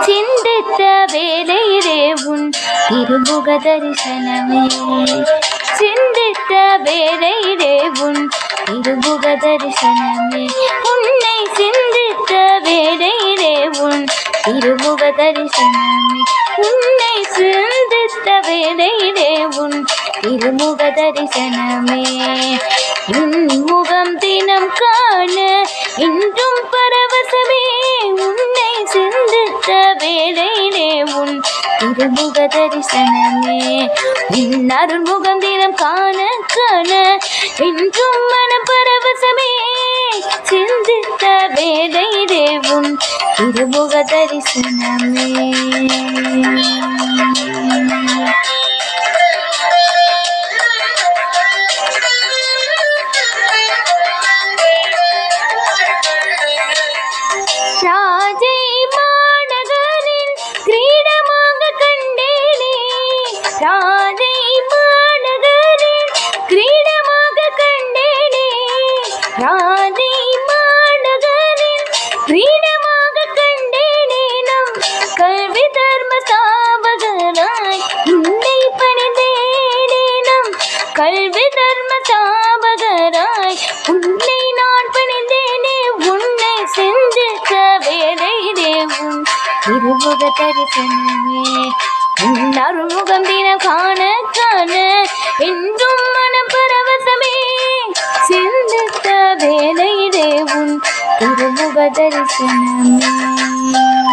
சிந்தித்த வேலையிலே உன் திருமுக தரிசனமே. சிந்தித்த வேலையிலே உன் திருமுக தரிசனமே. உன்னை சிந்தித்த வேலையிலே உன் திருமுக தரிசனமே. உன்னை சிந்தித்த வேலையிலே உன் திருமுக தரிசனமே. உன் சிந்தித்த வேலையிலே உன் திருமுக தரிசனமே. உன் அருள்முகம் தினம் காண காண இன்றும் மன பரவசமே. சிந்தித்த வேலையிலே உன் திருமுக தரிசனமே. மாலை மாநகரின் கிரீடமாக கண்டேனே. ராதை மாநகரின் கிரீடமாக கண்டேனே நம் கல்வி தர்ம ஸ்தாபகராய் உன்னை பணிந்தேனே நம் கல்வி தர்ம ஸ்தாபகராய் உன்னை நான் பணிந்தேனே உன்னை சிந்தித்த வேலை தேவும். இருமுக தரிசனமே உன் அருள்முகம் தினம் காண காண என்றும் மனம் பரவசமே. சிந்தித்த வேலையிலே உன் திருமுக தரிசனமே.